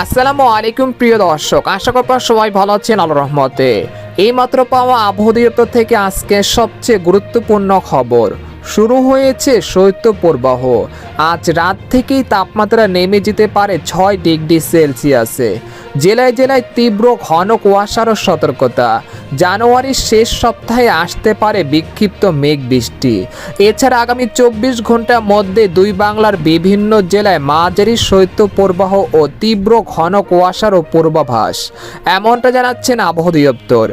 আসসালামু আলাইকুম, প্রিয় দর্শক। আশা করি সবাই ভালো আছেন আল্লাহ রহমতে। এইমাত্র পাওয়া আবহাওয়া থেকে আজকে সবচেয়ে গুরুত্বপূর্ণ খবর। শুরু হয়েছে শৈত্যপ্রবাহ। আজ রাত থেকেই তাপমাত্রা নেমে যেতে পারে ছয় ডিগ্রি সেলসিয়াসে। জেলায় জেলায় তীব্র ঘন কুয়াশারও সতর্কতা। জানুয়ারির শেষ সপ্তাহে আসতে পারে বিক্ষিপ্ত মেঘ বৃষ্টি। এছাড়া আগামী চব্বিশ ঘণ্টার মধ্যে দুই বাংলার বিভিন্ন জেলায় মাঝারি শৈত্যপ্রবাহ ও তীব্র ঘন কুয়াশারও পূর্বাভাস। এমনটা জানাচ্ছেন আবহাওয়া দপ্তর।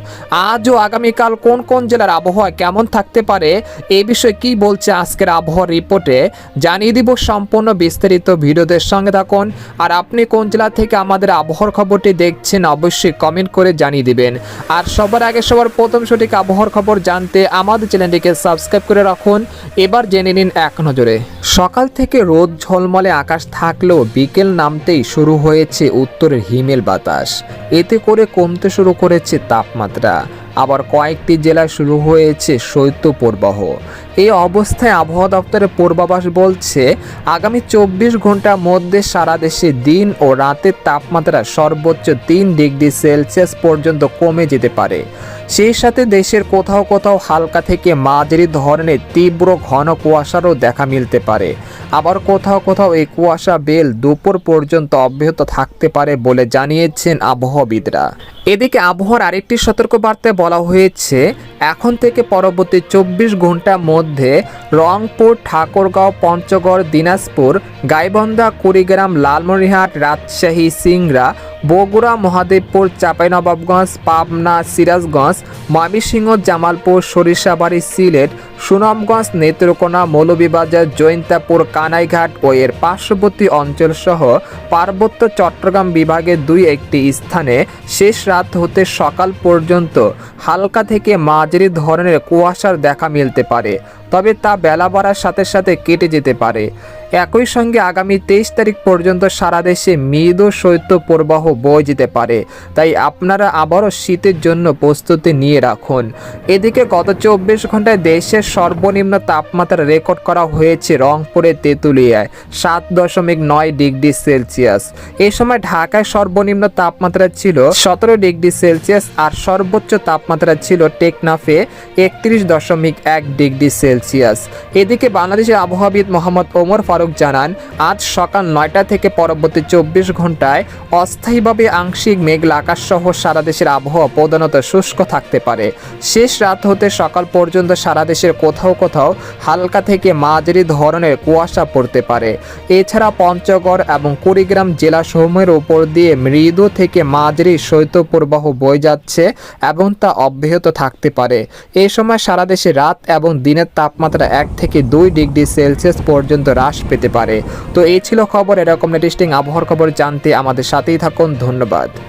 আজ ও আগামীকাল কোন কোন জেলার আবহাওয়া কেমন থাকতে পারে, এ বিষয়ে কি বলছে আজকের আবহাওয়ার রিপোর্টে, জানিয়ে দিব সম্পূর্ণ বিস্তারিত ভিডিওদের সঙ্গে থাকুন। আর আপনি কোন জেলা থেকে আমাদের আবহাওয়ার খবরটি দেখছেন, অবশ্যই কমেন্ট করে জানিয়ে দিবেন। আর সবার আগে সবার প্রথম সঠিক আবহাওয়ার খবর জানতে আমাদের চ্যানেলটিকে সাবস্ক্রাইব করে রাখুন। এবার জেনে নিন এক নজরে। সকাল থেকে রোদ ঝলমলে আকাশ থাকলেও বিকেল নামতেই শুরু হয়েছে উত্তরের হিমেল বাতাস। এতে করে কমতে শুরু করেছে তাপমাত্রা। আবার কয়েকটি জেলায় শুরু হয়েছে শৈত্যপ্রবাহ। এই অবস্থায় আবহাওয়া দপ্তরের পূর্বাভাস বলছে, আগামী চব্বিশ ঘণ্টার মধ্যে সারা দেশে দিন ও রাতের তাপমাত্রা সর্বোচ্চ তিন ডিগ্রি সেলসিয়াস পর্যন্ত কমে যেতে পারে। সেই সাথে দেশের কোথাও কোথাও হালকা থেকে মাঝারি ধরনের তীব্র ঘন কুয়াশারও দেখা মিলতে পারে। আবার কোথাও কোথাও এই কুয়াশা, বেল দুপুর পর্যন্ত অব্যাহত থাকতে পারে বলে জানিয়েছেন আবহাওয়াবিদরা। এদিকে আবহাওয়ার আরেকটি সতর্কবার্তায় বলা হয়েছে, এখন থেকে পরবর্তী চব্বিশ ঘণ্টার মধ্যে রংপুর, ঠাকুরগাঁও, পঞ্চগড়, দিনাজপুর, গাইবন্ধা, কুড়িগ্রাম, লালমনিরহাট, রাজশাহী, সিংড়া, বগুড়া, মহাদেবপুর, চাঁপাইনবাবগঞ্জ, পাবনা, সিরাজগঞ্জ, ময়মনসিংহ, জামালপুর, সরিষাবাড়ি, সিলেট সুনামগঞ্জ নেত্রকোনা মৌলভীবাজার জৈন্তাপুর কানাইঘাট ও এর পার্শ্ববর্তী অঞ্চলসহ পার্বত্য চট্টগ্রাম বিভাগের দুই একটি স্থানে শেষ রাত হতে সকাল পর্যন্ত হালকা থেকে মাঝারি ধরনের কুয়াশার দেখা মিলতে পারে। তবে তা বেলা বাড়ার সাথে সাথে কেটে যেতে পারে। একই সঙ্গে আগামী তেইশ তারিখ পর্যন্ত সারা দেশে মৃদু শৈত্য প্রবাহ বয়ে যেতে পারে। তাই আপনারা আবারও শীতের জন্য প্রস্তুতি নিয়ে রাখুন। এদিকে গত চব্বিশ ঘন্টায় দেশের সর্বনিম্ন তাপমাত্রা রেকর্ড করা হয়েছে রংপুরের তেঁতুলিয়ায়, সাত দশমিক নয় ডিগ্রি সেলসিয়াস। এই সময় ঢাকায় সর্বনিম্ন তাপমাত্রা ছিল সতেরো ডিগ্রি সেলসিয়াস আর সর্বোচ্চ তাপমাত্রা ছিল টেকনাফে একত্রিশ দশমিক এক ডিগ্রি সেলসিয়াস। এদিকে বাংলাদেশের আবহাওয়াবিদ মোহাম্মদ ওমর ফারুক জানান, আজ সকাল নয়টা থেকে পরবর্তী চব্বিশ ঘন্টায় অস্থায়ীভাবে আংশিক মেঘলা আকাশ সহ সারা দেশের আবহাওয়া প্রধানত শুষ্ক থাকতে পারে। শেষ রাত হতে সকাল পর্যন্ত সারা দেশের কোথাও কোথাও হালকা থেকে মাঝারি ধরনের কুয়াশা পড়তে পারে। এছাড়া পঞ্চগড় এবং কুড়িগ্রাম জেলা সমূহের উপর দিয়ে মৃদু থেকে মাঝারি শৈত্যপ্রবাহ বয়ে যাচ্ছে এবং তা অব্যাহত থাকতে পারে। এই সময় সারা দেশে রাত এবং দিনের তাপমাত্রা এক থেকে দুই ডিগ্রি সেলসিয়াস পর্যন্ত হ্রাস পেতে পারে। তো এই ছিল খবর, এরকম লেটেস্টিং আবহাওয়ার খবর জানতে আমাদের সাথেই থাকুন। ধন্যবাদ।